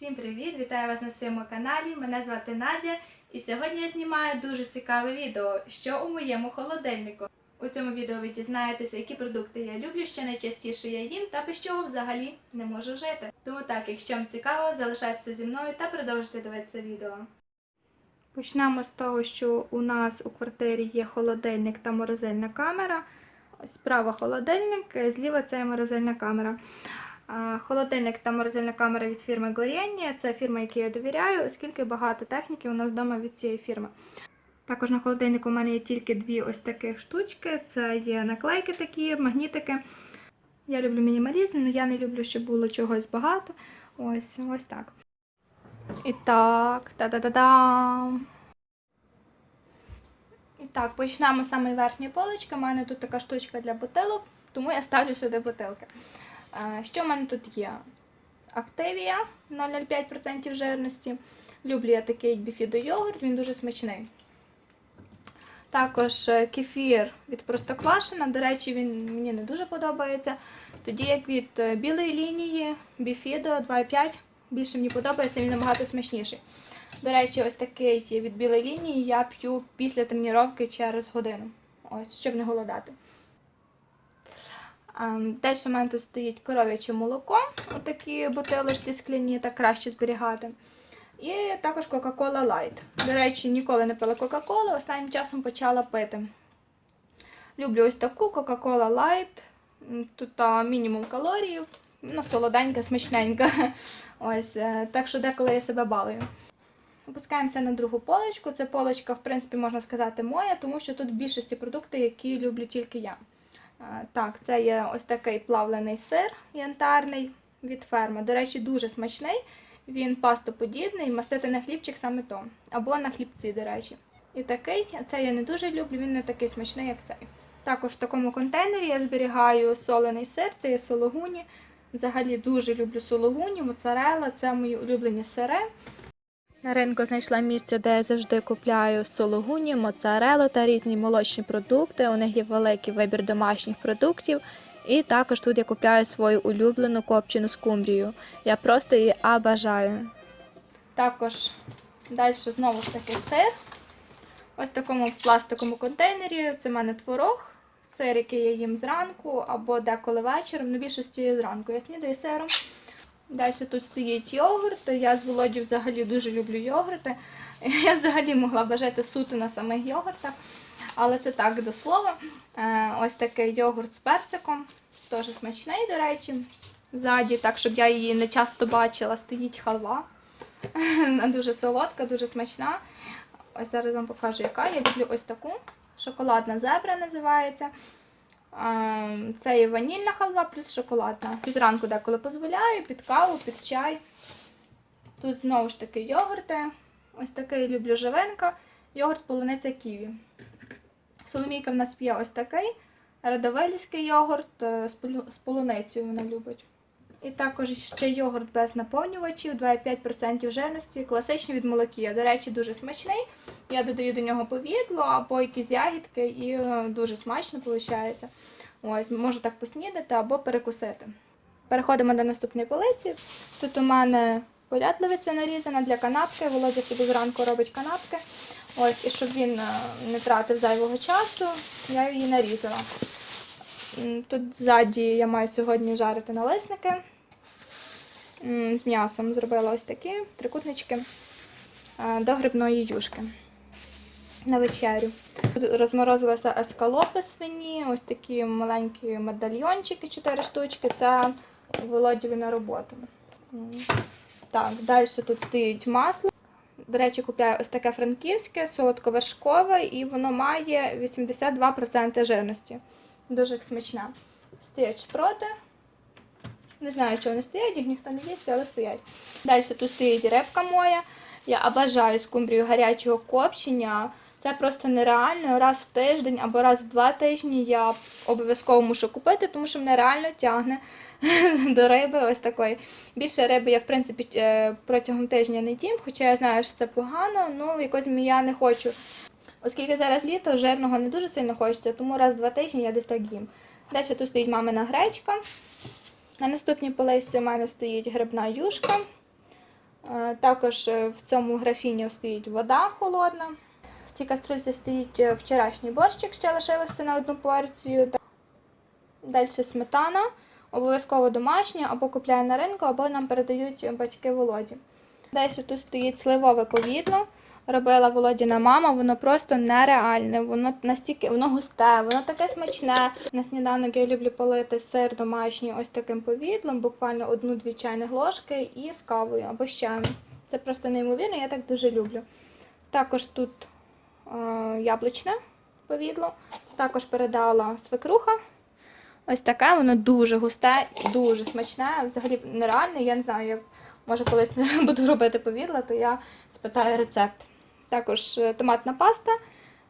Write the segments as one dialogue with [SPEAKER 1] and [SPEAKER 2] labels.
[SPEAKER 1] Всім привіт! Вітаю вас на своєму каналі. Мене звати Надя, і сьогодні я знімаю дуже цікаве відео, що у моєму холодильнику. У цьому відео ви дізнаєтеся, які продукти я люблю, що найчастіше я їм та без чого взагалі не можу жити. Тому так, якщо вам цікаво, залишайтеся зі мною та продовжуйте дивитися відео. Почнемо з того, що у нас у квартирі є холодильник та морозильна камера. Справа холодильник, зліва це морозильна камера. Холодильник та морозильна камера від фірми Горєння. Це фірма, якій я довіряю, оскільки багато техніки у нас вдома від цієї фірми. Також на холодильнику у мене є тільки дві ось таких штучки. Це є наклейки такі, магнітики. Я люблю мінімалізм, але я не люблю, щоб було чогось багато. Ось, ось так. І так, та-да-да-дам. І так, почнемо з самої верхньої полочки. У мене тут така штучка для бутилок, тому я ставлю сюди бутилки. Що в мене тут є? Активія 0,05% жирності. Люблю я такий біфідо йогурт, він дуже смачний. Також е, кефір від Простоквашина. До речі, він мені не дуже подобається. Тоді як від е, білої лінії біфідо 2,5 більше мені подобається, він набагато смачніший. До речі, ось такий від білої лінії я п'ю після тренування через годину. Ось, щоб не голодати. Далі в мене тут стоїть коров'яче молоко, отакі бутилочці скляні, так краще зберігати. І також Coca-Cola Light. До речі, ніколи не пила Coca-Cola, останнім часом почала пити. Люблю ось таку Coca-Cola Light. Тут а, мінімум калорій, ну, солоденька, смачненька. Ось, е, так що деколи я себе балую. Опускаємося на другу полочку. Це полочка, в принципі, можна сказати, моя, тому що тут в більшості продукти, які люблю тільки я. Е, Так, це є ось такий плавлений сир янтарний від ферми. До речі, дуже смачний. Він пастоподібний, мастити на хлібчик саме то. Або на хлібці, до речі. І такий, це я не дуже люблю, він не такий смачний, як цей. Також в такому контейнері я зберігаю солений сир, це є сологуні. Взагалі дуже люблю сологуні, моцарела, це мої улюблені сири. На ринку знайшла місце, де я завжди купляю сологуні, моцарелу та різні молочні продукти. У них є великий вибір домашніх продуктів. І також тут я купляю свою улюблену копчену скумбрію. Я просто її обажаю. Також далі знову ж таки сир. Ось в такому пластиковому контейнері. Це в мене творог, сир, який я їм зранку або деколи вечором. На більшості зранку я снідаю сиром. Далі тут стоїть йогурт. Я з Володі взагалі дуже люблю йогурти. Я взагалі могла бажати суто на самих йогуртах. Але це так до слова. Е, Ось такий йогурт з персиком. Теж смачний, до речі. Ззаді, так, щоб я її не часто бачила, стоїть халва. Вона дуже солодка, дуже смачна. Ось зараз вам покажу, яка. Я люблю ось таку. Шоколадна зебра називається. Е, Це є ванільна халва плюс шоколадна. Зранку деколи дозволяю, під каву, під чай. Тут знову ж таки йогурти. Ось такий люблю живинка. Йогурт полуниця ківі. Соломійка в нас п'є ось такий. Радовилівський йогурт е, з полуницею вона любить. І також ще йогурт без наповнювачів, 2,5% жирності, класичний від молокія. До речі, дуже смачний. Я додаю до нього повідло або якісь ягідки, і е, дуже смачно виходить. Ось, можу так поснідати або перекусити. Переходимо до наступної полиці. Тут у мене полядливиця нарізана для канапки. Володя собі зранку робить канапки. Ось, і щоб він е, не тратив зайвого часу, я її нарізала. Тут ззаді я маю сьогодні жарити налисники з м'ясом. Зробила ось такі трикутнички е, до грибної юшки на вечерю. Тут розморозилися ескалопи свині, ось такі маленькі медальйончики, 4 штучки. Це Володіві на роботу. Так, далі тут стоїть масло. До речі, купляю ось таке франківське, солодковершкове, і воно має 82% жирності. Дуже смачне. Стоять шпроти. Не знаю, чого вони стоять, їх ніхто не їсть, але стоять. Далі тут стоїть рибка моя. Я обожаю скумбрію гарячого копчення. Це просто нереально. Раз в тиждень або раз в два тижні я обов'язково мушу купити, тому що мене реально тягне до риби ось такої. Більше риби я, в принципі, е, протягом тижня не їм, хоча я знаю, що це погано, ну якось я не хочу. Оскільки зараз літо, жирного не дуже сильно хочеться, тому раз в два тижні я десь так їм. Далі тут стоїть мамина гречка. На наступній поличці у мене стоїть грибна юшка. Е, Також е, в цьому графіні стоїть вода холодна. Цій каструльці стоїть е, вчорашній борщик, ще лишився на одну порцію. Далі сметана, обов'язково домашня, або купляю на ринку, або нам передають батьки Володі. Далі тут стоїть сливове повідло. Робила Володіна мама, воно просто нереальне. Воно настільки воно густе, воно таке смачне. На сніданок я люблю полити сир домашній ось таким повідлом, буквально одну-дві чайних ложки і з кавою або з чаєм. Це просто неймовірно, я так дуже люблю. Також тут яблучне повідло, також передала свекруха. Ось таке, воно дуже густе, дуже смачне, взагалі нереальне. Я не знаю, як може колись буду робити повідла, то я спитаю рецепт. Також е, томатна паста.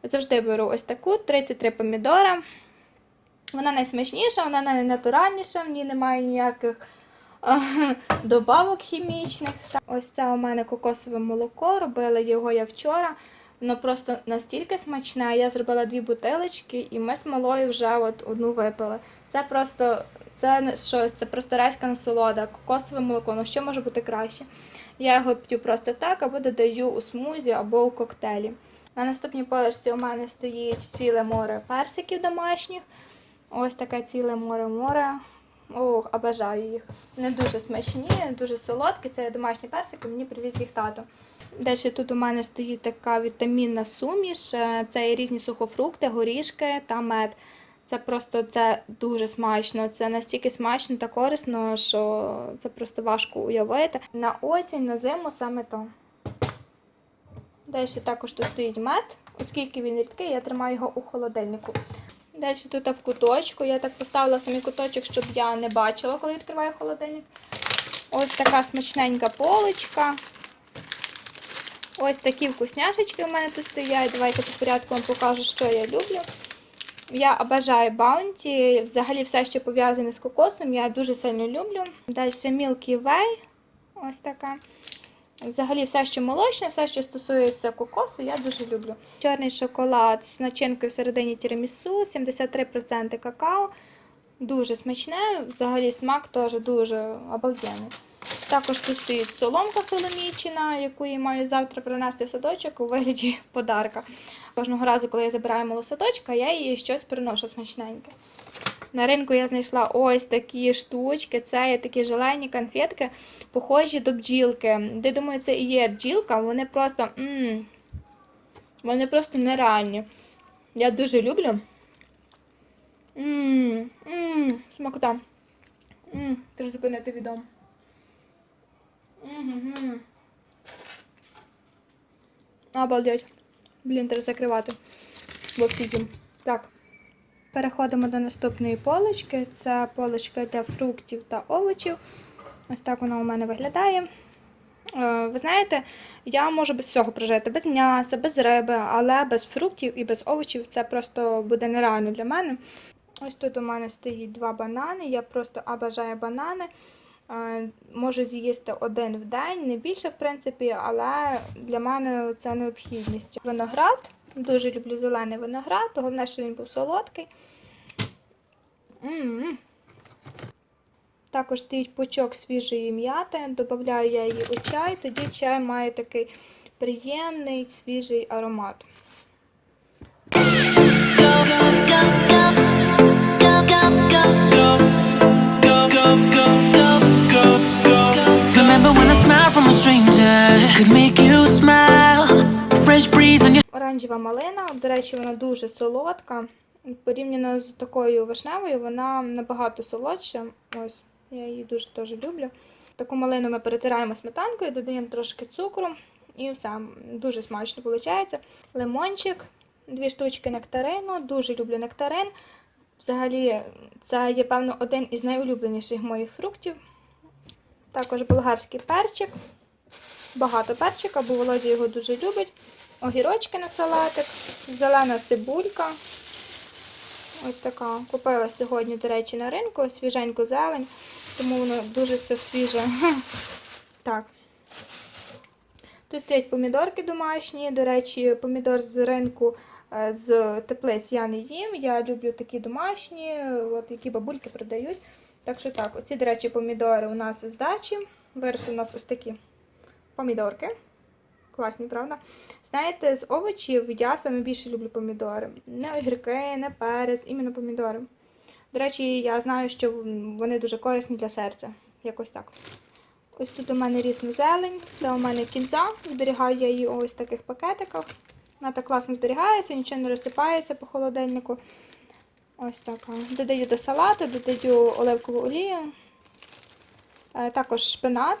[SPEAKER 1] Завжди беру ось таку 33 помідора. Вона найсмачніша, вона найнатуральніша, в ній немає ніяких е, добавок хімічних. Ось це у мене кокосове молоко. Робила його я вчора. Воно просто настільки смачне. Я зробила дві бутилочки, і ми з малою вже от одну випили. Це просто це щось, це просто райська насолода, кокосове молоко. Ну що може бути краще? Я його п'ю просто так, або додаю у смузі, або у коктейлі. На наступній полочці у мене стоїть ціле море персиків домашніх. Ось таке ціле море море. Ох, обожаю їх. Вони дуже смачні, дуже солодкі. Це домашні персики, мені привіз їх тато. Далі тут у мене стоїть така вітамінна суміш. Е, Це різні сухофрукти, горішки та мед. Це просто це дуже смачно. Це настільки смачно та корисно, що це просто важко уявити. На осінь, на зиму саме то. Далі також тут стоїть мед, оскільки він рідкий, я тримаю його у холодильнику. Далі тут в куточку. Я так поставила самий куточок, щоб я не бачила, коли відкриваю холодильник. Ось така смачненька полочка. Ось такі вкусняшечки у мене тут стоять. Давайте по порядку вам покажу, що я люблю. Я обожаю баунті. Взагалі все, що пов'язане з кокосом, я дуже сильно люблю. Далі Milky Way. Ось така. Взагалі, все, що молочне, все, що стосується кокосу, я дуже люблю. Чорний шоколад з начинкою всередині тірамісу, 73% какао. Дуже смачне, взагалі смак теж дуже обалденний. Також тут стоїть соломка соломічина, яку я маю завтра принести в садочок у вигляді подарка. Кожного разу, коли я забираю малу садочка, я їй щось приношу смачненьке. На ринку я знайшла ось такі штучки. Це є такі желейні конфетки, похожі до бджілки. Де думаю, це і є бджілка, вони просто. м вони просто нереальні. Я дуже люблю. Мм, мм, смакота. Мм, треба зупинити відео. Мгм. Обалдеть. Блін, треба закривати. Бо всі. Переходимо до наступної полочки. Це полочка для фруктів та овочів. Ось так вона у мене виглядає. Е, Ви знаєте, я можу без всього прожити, без м'яса, без риби, але без фруктів і без овочів це просто буде нереально для мене. Ось тут у мене стоїть два банани. Я просто обожаю банани. Е, Можу з'їсти один в день, не більше, в принципі, але для мене це необхідність. Виноград. Дуже люблю зелений виноград, головне, що він був солодкий. М-м. Також стоїть пучок свіжої м'яти. Додаю я її у чай, тоді чай має такий приємний свіжий аромат. Оранжева малина, до речі, вона дуже солодка. Порівняно з такою вишневою, вона набагато солодша. Ось, я її дуже теж люблю. Таку малину ми перетираємо сметанкою, додаємо трошки цукру і все. Дуже смачно виходить. Лимончик, дві штучки нектарину. Дуже люблю нектарин. Взагалі, це є, певно, один із найулюбленіших моїх фруктів. Також болгарський перчик. Багато перчика, бо Володя його дуже любить. Огірочки на салатик, зелена цибулька. Ось така. Купила сьогодні, до речі, на ринку свіженьку зелень, тому воно дуже все свіже. Так. Тут стоять помідорки домашні. До речі, помідор з ринку е, з теплиць я не їм. Я люблю такі домашні, от які бабульки продають. Так що так, оці, до речі, помідори у нас з дачі. Виросли у нас ось такі помідорки. Класні, правда? Знаєте, з овочів я саме більше люблю помідори. Не огірки, не перець, іменно помідори. До речі, я знаю, що вони дуже корисні для серця. Якось так. Ось тут у мене різна зелень. Це у мене кінза. Зберігаю я її ось в таких пакетиках. Вона так класно зберігається, нічого не розсипається по холодильнику. Ось така. Додаю до салату, додаю оливкову олію. Е, Також шпинат.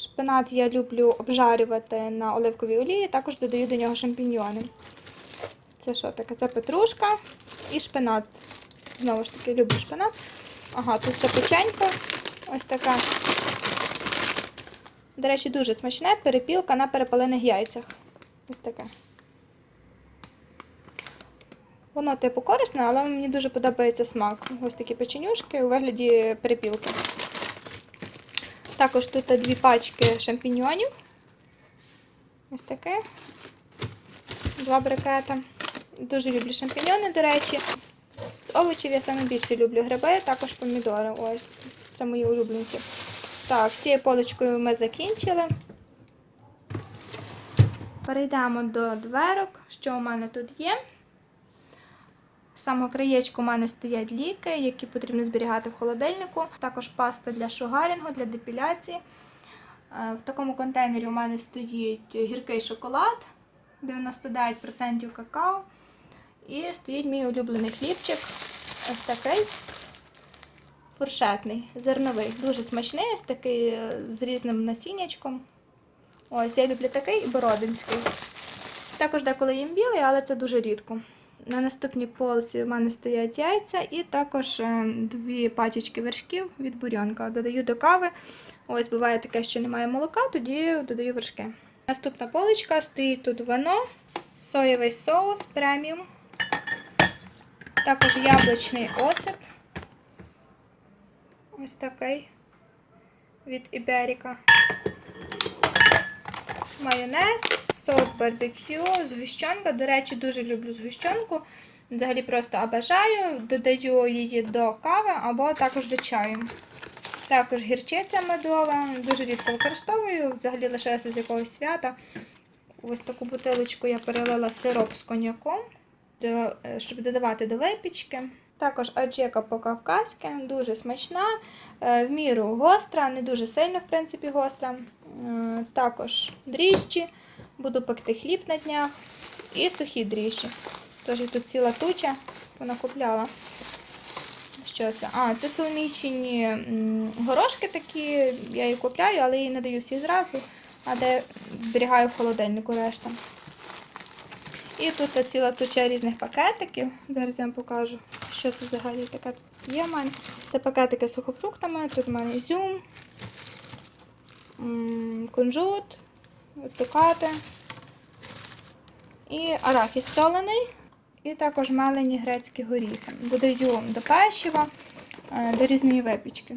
[SPEAKER 1] Шпинат я люблю обжарювати на оливковій олії, також додаю до нього шампіньйони. Це що таке? Це петрушка і шпинат. Знову ж таки, люблю шпинат. Ага, тут ще печенька. Ось така. До речі, дуже смачне перепілка на перепалених яйцях. Ось таке. Воно типу корисне, але мені дуже подобається смак. Ось такі печенюшки у вигляді перепілки. Також тут дві пачки шампіньйонів. Ось таке. Два брикета. Дуже люблю шампіньйони, до речі. З овочів я саме більше люблю гриби, також помідори. Ось, це мої улюбленці. Так, з цією поличкою ми закінчили. Перейдемо до дверок, що у мене тут є. Самого краєчку у мене стоять ліки, які потрібно зберігати в холодильнику. Також паста для шугарінгу, для депіляції. Е, В такому контейнері у мене стоїть гіркий шоколад, 99% какао. І стоїть мій улюблений хлібчик. Ось такий фуршетний, зерновий. Дуже смачний, ось такий е, з різним насіннячком. Ось, я люблю такий і бородинський. Також деколи їм білий, але це дуже рідко. На наступній полці в мене стоять яйця і також е, дві пачечки вершків від бурьонка. Додаю до кави. Ось буває таке, що немає молока, тоді додаю вершки. Наступна поличка стоїть тут вино, соєвий соус преміум, також яблучний оцет. Ось такий від Іберіка. Майонез, соус барбекю, згущенка. До речі, дуже люблю згущенку. Взагалі просто обожаю. Додаю її до кави або також до чаю. Також гірчиця медова. Дуже рідко використовую, взагалі лишилася з якогось свята. Ось таку бутилочку я перелила сироп з коньяком, е, щоб додавати до випічки. Також аджека по-кавказьки, дуже смачна, е, в міру гостра, не дуже сильно, в принципі, гостра. Е, Також дріжджі, буду пекти хліб на днях і сухі дріжджі. Тож і тут ціла туча понакупляла. Що це? А, це соломічені м, горошки такі, я її купляю, але її не даю всі зразу, а де зберігаю в холодильнику решта. І тут ціла туча різних пакетиків. Зараз я вам покажу, що це взагалі таке тут є в мене. Це пакетики з сухофруктами, тут у мене ізюм, кунжут, цукати і арахіс солений. І також мелені грецькі горіхи. Додаю до печива, е, до різної випічки.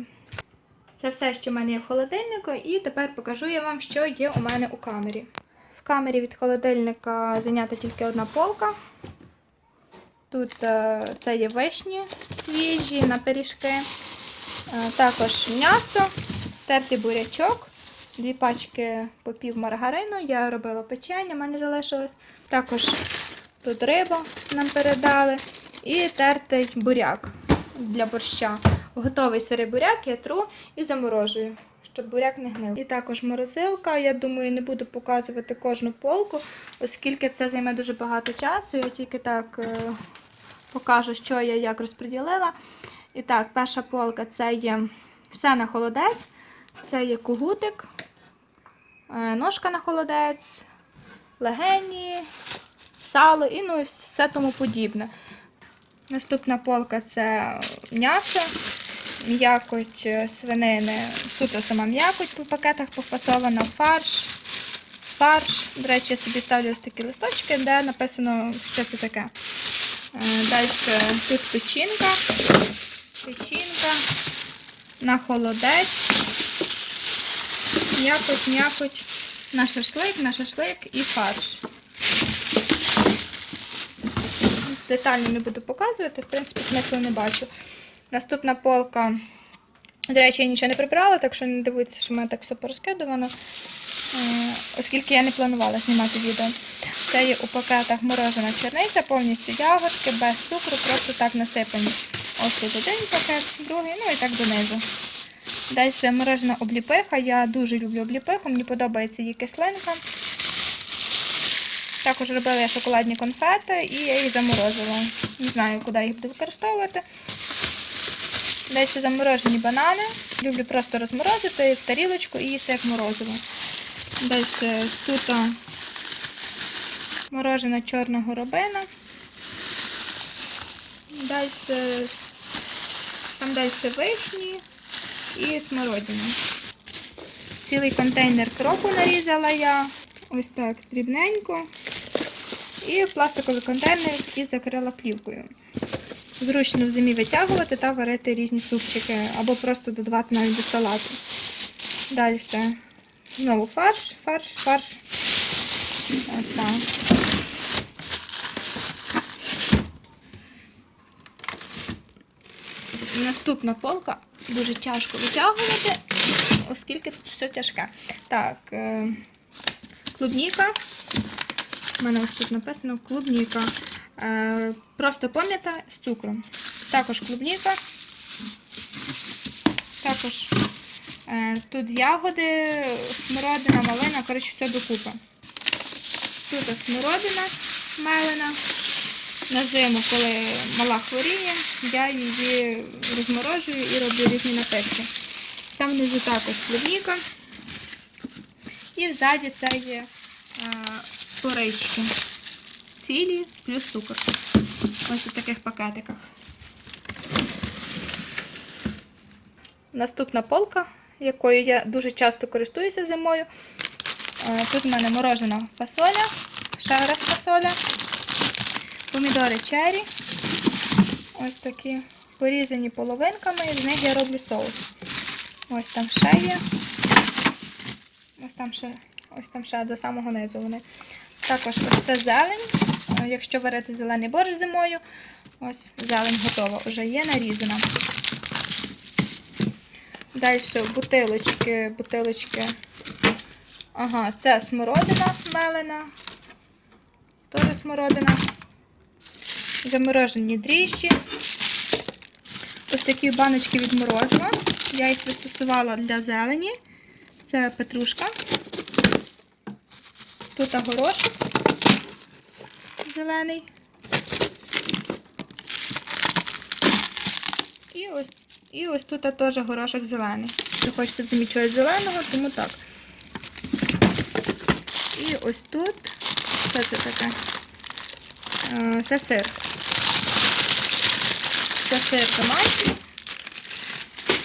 [SPEAKER 1] Це все, що в мене є в холодильнику, і тепер покажу я вам, що є у мене у камері. В камері від холодильника зайнята тільки одна полка. Тут е, це є вишні свіжі на пиріжки, Е, також м'ясо, тертий бурячок, дві пачки по пів маргарину. Я робила печення, в мене залишилось. Також тут риба нам передали. І тертий буряк для борща. Готовий сирий буряк я тру і заморожую, щоб буряк не гнив. І також морозилка. Я думаю, не буду показувати кожну полку, оскільки це займе дуже багато часу. Я тільки так е, покажу, що я як розподілила. І так, перша полка це є все на холодець, це є кугутик, е, ножка на холодець, легені, сало і ну, і все тому подібне. Наступна полка це м'ясо, м'якоть е, свинини, суто сама м'якоть по пакетах пофасована, фарш, фарш. До речі, я собі ставлю ось такі листочки, де написано, що це таке. Далі тут печінка, печінка, на холодець, м'якоть, м'якоть, на шашлик, на шашлик і фарш. Детально не буду показувати, в принципі, смислу не бачу. Наступна полка. До речі, я нічого не прибрала, так що не дивуйтеся, що в мене так все порозкидувано. Е, Оскільки я не планувала знімати відео. Це є у пакетах морожена черниця, повністю ягодки, без цукру, просто так насипані. Ось тут один пакет, другий, ну і так донизу. Далі морожена обліпиха. Я дуже люблю обліпиху, мені подобається її кислинка. Також робила я шоколадні конфети і я їх заморозила. Не знаю, куди їх буду використовувати. Далі заморожені банани. Люблю просто розморозити в тарілочку і їсти як морозиво. Далі тут морожена чорна горобина. Далі там далі вишні і смородина. Цілий контейнер кропу нарізала я. Ось так дрібненько. І пластиковий контейнер і закрила плівкою. Зручно в зимі витягувати та варити різні супчики, або просто додавати навіть до салату. Далі знову фарш, фарш, фарш. Ось так. Наступна полка дуже тяжко витягувати, оскільки тут все тяжке. Так, е, клубніка. У мене ось тут написано клубніка. Е, просто пом'ята з цукром. Також клубніка. Також е, тут ягоди, смородина, малина, коротше, все докупи. Тут смородина мелена. На зиму, коли мала хворіє, я її розморожую і роблю різні напитки. Там внизу також клубніка. І взаді це є порички. Цілі плюс цукор. Ось у таких пакетиках. Наступна полка, якою я дуже часто користуюся зимою. Тут в мене морожена фасоля, ще раз фасоля, помідори чері. Ось такі порізані половинками, і з них я роблю соус. Ось там ще є. Ось там ще, ось там ще до самого низу вони. Також ось це зелень. Е, Якщо варити зелений борщ зимою, ось зелень готова, вже є нарізана. Далі бутилочки, бутилочки. Ага, це смородина мелена. Теж смородина. Заморожені дріжджі. Ось такі баночки від морозива. Я їх пристосувала для зелені. Це петрушка. Тут горошок зелений. І ось, і ось тут теж горошок зелений. Ви хочете взамі чогось зеленого, тому так. І ось тут, що це таке? Е, Це сир. Це сир домашній.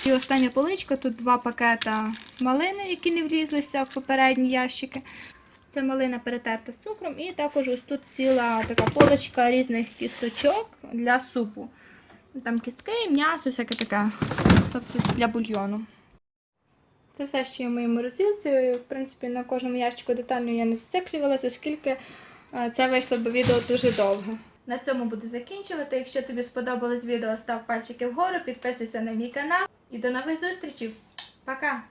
[SPEAKER 1] І остання поличка, тут два пакета малини, які не влізлися в попередні ящики. Це малина перетерта з цукром, і також ось тут ціла така полочка різних кісточок для супу. Там кістки, м'ясо, всяке таке. Тобто для бульйону. Це все, що є в моєму розділці. В принципі, на кожному ящику детально я не зациклювалася, оскільки е, це вийшло б відео дуже довго. На цьому буду закінчувати. Якщо тобі сподобалось відео, став пальчики вгору, підписуйся на мій канал. І до нових зустрічей. Пока!